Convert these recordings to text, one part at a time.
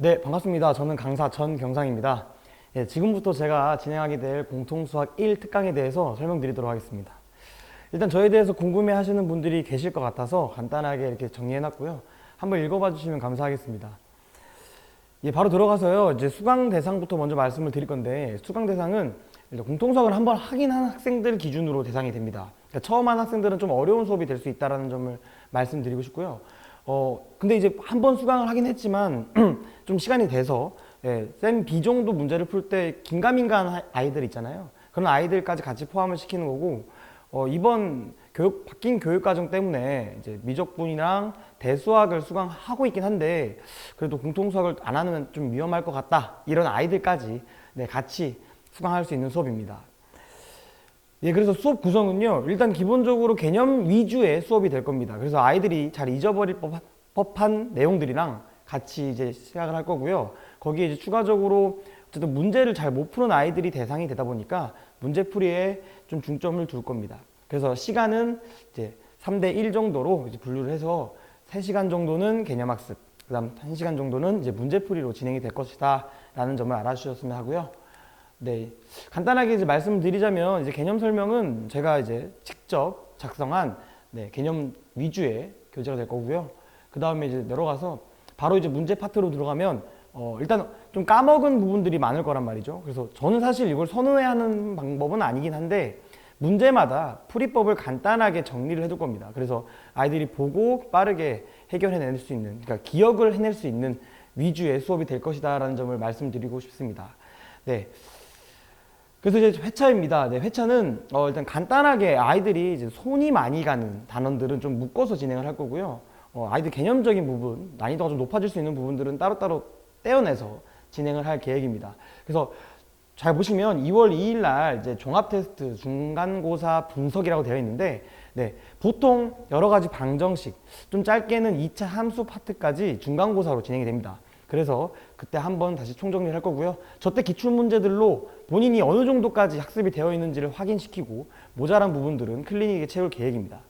네, 반갑습니다. 저는 강사 전경상입니다. 예, 지금부터 제가 진행하게 될 공통수학 1 특강에 대해서 설명드리도록 하겠습니다. 일단 저에 대해서 궁금해 하시는 분들이 계실 것 같아서 간단하게 이렇게 정리해놨고요. 한번 읽어봐 주시면 감사하겠습니다. 예, 바로 들어가서요. 이제 수강 대상부터 먼저 말씀을 드릴 건데, 수강 대상은 공통수학을 한번 하긴 한 학생들 기준으로 대상이 됩니다. 그러니까 처음 한 학생들은 좀 어려운 수업이 될 수 있다는 점을 말씀드리고 싶고요. 어, 근데 이제 한 번 수강을 하긴 했지만, 좀 시간이 돼서, 예, 쌤 B 정도 문제를 풀 때 긴가민가한 하- 아이들 있잖아요. 그런 아이들까지 같이 포함을 시키는 거고, 어, 이번 교육, 바뀐 교육 과정 때문에 이제 미적분이랑 대수학을 수강하고 있긴 한데, 그래도 공통수학을 안 하면 좀 위험할 것 같다. 이런 아이들까지 네, 같이 수강할 수 있는 수업입니다. 예, 그래서 수업 구성은요, 일단 기본적으로 개념 위주의 수업이 될 겁니다. 그래서 아이들이 잘 잊어버릴 법- 법한 내용들이랑 같이 이제 시작을 할 거고요. 거기에 이제 추가적으로 어쨌든 문제를 잘 못 푸는 아이들이 대상이 되다 보니까 문제풀이에 좀 중점을 둘 겁니다. 그래서 시간은 이제 3대 1 정도로 이제 분류를 해서 3시간 정도는 개념 학습, 그 다음 1시간 정도는 이제 문제풀이로 진행이 될 것이다. 라는 점을 알아주셨으면 하고요. 네. 간단하게 이제 말씀드리자면 이제 개념 설명은 제가 이제 직접 작성한 네, 개념 위주의 교재가 될 거고요. 그 다음에 이제 내려가서 바로 이제 문제 파트로 들어가면 어, 일단 좀 까먹은 부분들이 많을 거란 말이죠. 그래서 저는 사실 이걸 선호해야 하는 방법은 아니긴 한데 문제마다 풀이법을 간단하게 정리를 해둘 겁니다. 그래서 아이들이 보고 빠르게 해결해낼 수 있는, 그러니까 기억을 해낼 수 있는 위주의 수업이 될 것이다라는 점을 말씀드리고 싶습니다. 네. 그래서 이제 회차입니다. 네, 회차는 어, 일단 간단하게 아이들이 이제 손이 많이 가는 단원들은 좀 묶어서 진행을 할 거고요. 어, 아이들 개념적인 부분, 난이도가 좀 높아질 수 있는 부분들은 따로따로 떼어내서 진행을 할 계획입니다. 그래서 잘 보시면 2월 2일 날 이제 종합 테스트 중간고사 분석이라고 되어 있는데 네, 보통 여러 가지 방정식 좀 짧게는 2차 함수 파트까지 중간고사로 진행이 됩니다. 그래서 그때 한번 다시 총정리를 할 거고요. 저때 기출 문제들로 본인이 어느 정도까지 학습이 되어 있는지를 확인시키고 모자란 부분들은 클리닉에 채울 계획입니다.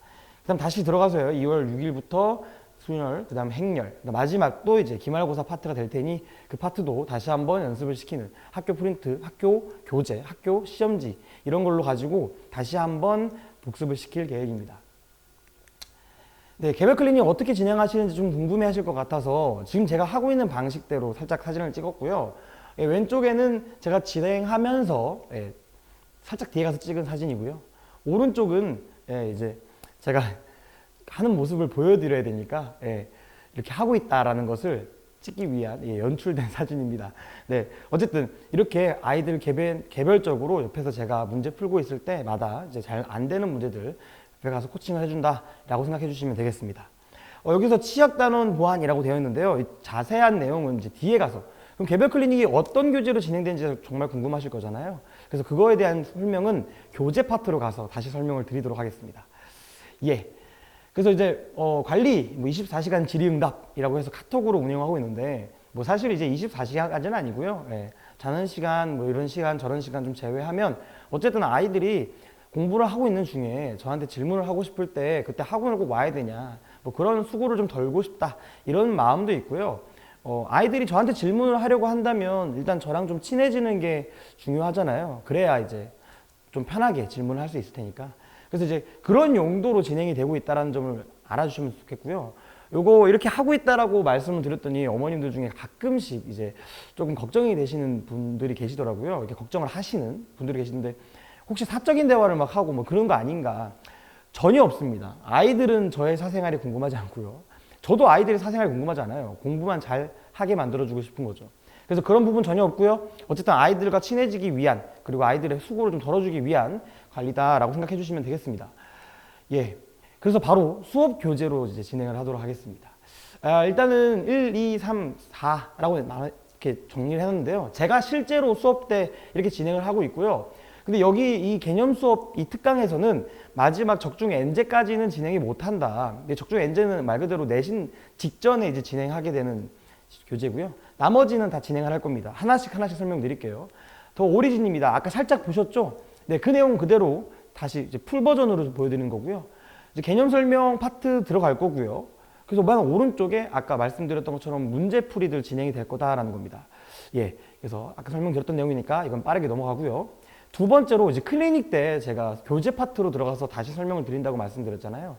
그다음 다시 들어가서요. 2월 6일부터 수열, 그다음 행렬, 마지막 또 이제 기말고사 파트가 될 테니 그 파트도 다시 한번 연습을 시키는 학교 프린트, 학교 교재, 학교 시험지 이런 걸로 가지고 다시 한번 복습을 시킬 계획입니다. 네, 개별 클리닉 어떻게 진행하시는지 좀 궁금해 하실 것 같아서 지금 제가 하고 있는 방식대로 살짝 사진을 찍었고요. 예, 왼쪽에는 제가 진행하면서 예, 살짝 뒤에 가서 찍은 사진이고요. 오른쪽은 예, 이제 제가 하는 모습을 보여드려야 되니까 예, 이렇게 하고 있다라는 것을 찍기 위한 예, 연출된 사진입니다. 네, 어쨌든 이렇게 아이들 개별, 개별적으로 옆에서 제가 문제 풀고 있을 때마다 이제 잘 안 되는 문제들 옆에 가서 코칭을 해준다라고 생각해 주시면 되겠습니다. 어, 여기서 치약단원 보안이라고 되어 있는데요. 이 자세한 내용은 이제 뒤에 가서 그럼 개별 클리닉이 어떤 교재로 진행되는지 정말 궁금하실 거잖아요. 그래서 그거에 대한 설명은 교재 파트로 가서 다시 설명을 드리도록 하겠습니다. 예. 그래서 이제 어, 관리 뭐 24시간 질의응답이라고 해서 카톡으로 운영하고 있는데 뭐 사실 이제 24시간까지는 아니고요. 예. 자는 시간 뭐 이런 시간 저런 시간 좀 제외하면 어쨌든 아이들이 공부를 하고 있는 중에 저한테 질문을 하고 싶을 때 그때 학원을 꼭 와야 되냐 뭐 그런 수고를 좀 덜고 싶다 이런 마음도 있고요. 어, 아이들이 저한테 질문을 하려고 한다면 일단 저랑 좀 친해지는 게 중요하잖아요. 그래야 이제 좀 편하게 질문을 할 수 있을 테니까. 그래서 이제 그런 용도로 진행이 되고 있다는 점을 알아주시면 좋겠고요. 요거 이렇게 하고 있다라고 말씀을 드렸더니 어머님들 중에 가끔씩 이제 조금 걱정이 되시는 분들이 계시더라고요. 이렇게 걱정을 하시는 분들이 계시는데 혹시 사적인 대화를 막 하고 뭐 그런 거 아닌가? 전혀 없습니다. 아이들은 저의 사생활이 궁금하지 않고요. 저도 아이들의 사생활이 궁금하지 않아요. 공부만 잘 하게 만들어주고 싶은 거죠. 그래서 그런 부분 전혀 없고요. 어쨌든 아이들과 친해지기 위한 그리고 아이들의 수고를 좀 덜어주기 위한 관리다라고 생각해 주시면 되겠습니다. 예. 그래서 바로 수업 교재로 이제 진행을 하도록 하겠습니다. 아, 일단은 1, 2, 3, 4라고 이렇게 정리를 해놨는데요. 제가 실제로 수업 때 이렇게 진행을 하고 있고요. 근데 여기 이 개념 수업 이 특강에서는 마지막 적중 엔제까지는 진행이 못한다. 근데 적중 엔제는 말 그대로 내신 직전에 이제 진행하게 되는 교재고요. 나머지는 다 진행을 할 겁니다. 하나씩 하나씩 설명드릴게요. 더 오리진입니다. 아까 살짝 보셨죠? 네, 그 내용 그대로 다시 이제 풀 버전으로 보여드리는 거고요. 이제 개념 설명 파트 들어갈 거고요. 그래서 맨 오른쪽에 아까 말씀드렸던 것처럼 문제풀이들 진행이 될 거다라는 겁니다. 예. 그래서 아까 설명드렸던 내용이니까 이건 빠르게 넘어가고요. 두 번째로 이제 클리닉 때 제가 교재 파트로 들어가서 다시 설명을 드린다고 말씀드렸잖아요.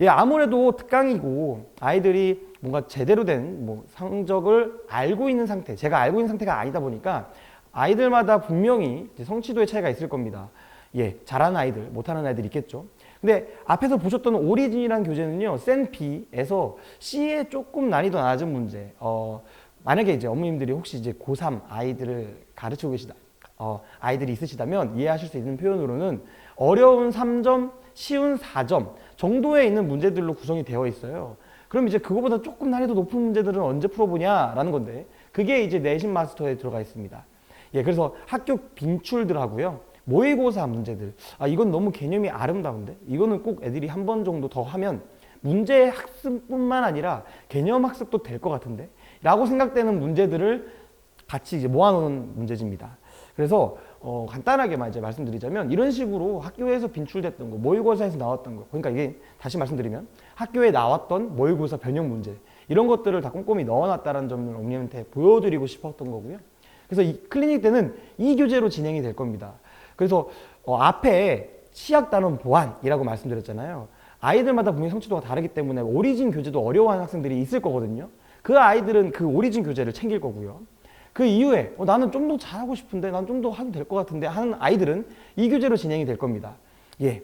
예, 아무래도 특강이고 아이들이 뭔가 제대로 된 뭐 성적을 알고 있는 상태, 제가 알고 있는 상태가 아니다 보니까 아이들마다 분명히 성취도의 차이가 있을 겁니다. 예, 잘하는 아이들, 못하는 아이들 있겠죠. 근데 앞에서 보셨던 오리진이라는 교재는요, 센 B에서 C에 조금 난이도 낮은 문제. 어, 만약에 이제 어머님들이 혹시 이제 고3 아이들을 가르치고 계시다, 어, 아이들이 있으시다면 이해하실 수 있는 표현으로는 어려운 3점, 쉬운 4점 정도에 있는 문제들로 구성이 되어 있어요. 그럼 이제 그거보다 조금 난이도 높은 문제들은 언제 풀어보냐라는 건데 그게 이제 내신 마스터에 들어가 있습니다. 예, 그래서 학교 빈출들하고요. 모의고사 문제들. 아, 이건 너무 개념이 아름다운데? 이거는 꼭 애들이 한 번 정도 더 하면 문제 학습뿐만 아니라 개념 학습도 될 것 같은데? 라고 생각되는 문제들을 같이 이제 모아놓은 문제집니다. 그래서 어, 간단하게만 이제 말씀드리자면 이런 식으로 학교에서 빈출됐던 거, 모의고사에서 나왔던 거, 그러니까 이게 다시 말씀드리면 학교에 나왔던 모의고사 변형 문제 이런 것들을 다 꼼꼼히 넣어놨다는 점을 어머님한테 보여드리고 싶었던 거고요. 그래서 이 클리닉 때는 이 교재로 진행이 될 겁니다. 그래서 어, 앞에 시약 단원 보완이라고 말씀드렸잖아요. 아이들마다 분명히 성취도가 다르기 때문에 오리진 교재도 어려워하는 학생들이 있을 거거든요. 그 아이들은 그 오리진 교재를 챙길 거고요. 그 이후에 어, 나는 좀 더 잘하고 싶은데 난 좀 더 하도 될 것 같은데 하는 아이들은 이 교재로 진행이 될 겁니다. 예.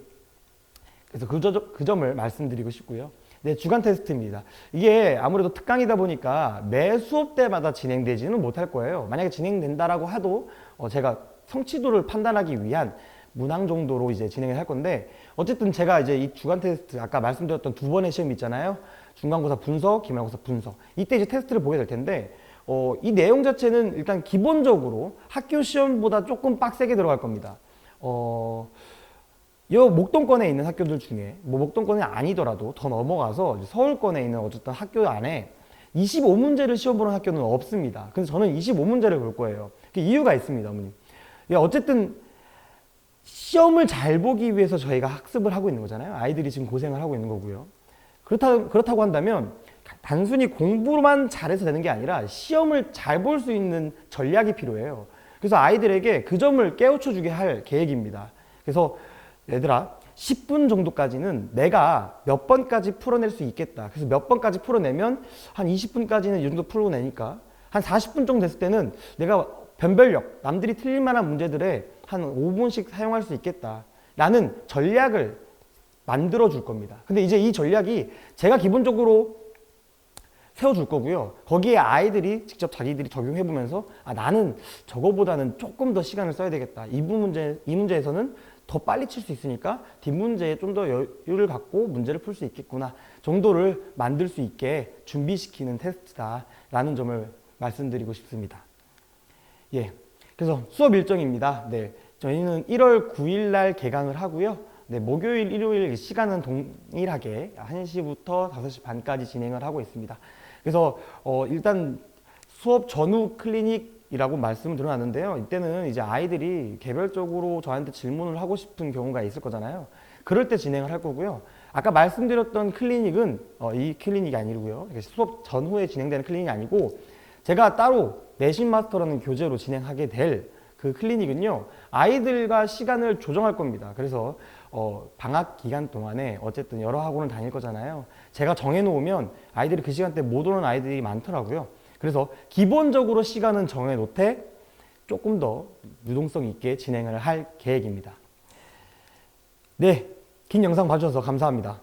그래서 그, 저, 그 점을 말씀드리고 싶고요. 네, 주간 테스트입니다. 이게 아무래도 특강이다 보니까 매 수업 때마다 진행되지는 못할 거예요. 만약에 진행된다라고 해도 어, 제가 성취도를 판단하기 위한 문항 정도로 이제 진행을 할 건데 어쨌든 제가 이제 이 주간 테스트 아까 말씀드렸던 두 번의 시험 있잖아요. 중간고사 분석, 기말고사 분석. 이때 이제 테스트를 보게 될 텐데 어, 이 내용 자체는 일단 기본적으로 학교 시험보다 조금 빡세게 들어갈 겁니다. 어, 이 목동권에 있는 학교들 중에 뭐 목동권이 아니더라도 더 넘어가서 서울권에 있는 어쨌든 학교 안에 25문제를 시험 보는 학교는 없습니다. 그래서 저는 25문제를 볼 거예요. 그 이유가 있습니다, 어머님. 예, 어쨌든 시험을 잘 보기 위해서 저희가 학습을 하고 있는 거잖아요. 아이들이 지금 고생을 하고 있는 거고요. 그렇다, 그렇다고 한다면 단순히 공부만 잘해서 되는 게 아니라 시험을 잘 볼 수 있는 전략이 필요해요. 그래서 아이들에게 그 점을 깨우쳐 주게 할 계획입니다. 그래서 얘들아 10분 정도까지는 내가 몇 번까지 풀어낼 수 있겠다. 그래서 몇 번까지 풀어내면 한 20분까지는 이 정도 풀어내니까 한 40분 정도 됐을 때는 내가 변별력, 남들이 틀릴 만한 문제들에 한 5분씩 사용할 수 있겠다. 라는 전략을 만들어 줄 겁니다. 근데 이제 이 전략이 제가 기본적으로 세워줄 거고요. 거기에 아이들이 직접 자기들이 적용해 보면서 아, 나는 저거보다는 조금 더 시간을 써야 되겠다. 이 문제, 이 문제에서는 더 빨리 칠 수 있으니까 뒷문제에 좀 더 여유를 갖고 문제를 풀 수 있겠구나 정도를 만들 수 있게 준비시키는 테스트다라는 점을 말씀드리고 싶습니다. 예. 그래서 수업 일정입니다. 네. 저희는 1월 9일 날 개강을 하고요. 네, 목요일, 일요일 시간은 동일하게 1시부터 5시 반까지 진행을 하고 있습니다. 그래서 어, 일단 수업 전후 클리닉이라고 말씀을 드려놨는데요. 이때는 이제 아이들이 개별적으로 저한테 질문을 하고 싶은 경우가 있을 거잖아요. 그럴 때 진행을 할 거고요. 아까 말씀드렸던 클리닉은 어, 이 클리닉이 아니고요. 수업 전후에 진행되는 클리닉이 아니고 제가 따로 내신 마스터라는 교재로 진행하게 될 그 클리닉은요 아이들과 시간을 조정할 겁니다. 그래서 어, 방학 기간 동안에 어쨌든 여러 학원을 다닐 거잖아요. 제가 정해놓으면 아이들이 그 시간대 못 오는 아이들이 많더라고요. 그래서 기본적으로 시간은 정해놓되 조금 더 유동성 있게 진행을 할 계획입니다. 네, 긴 영상 봐주셔서 감사합니다.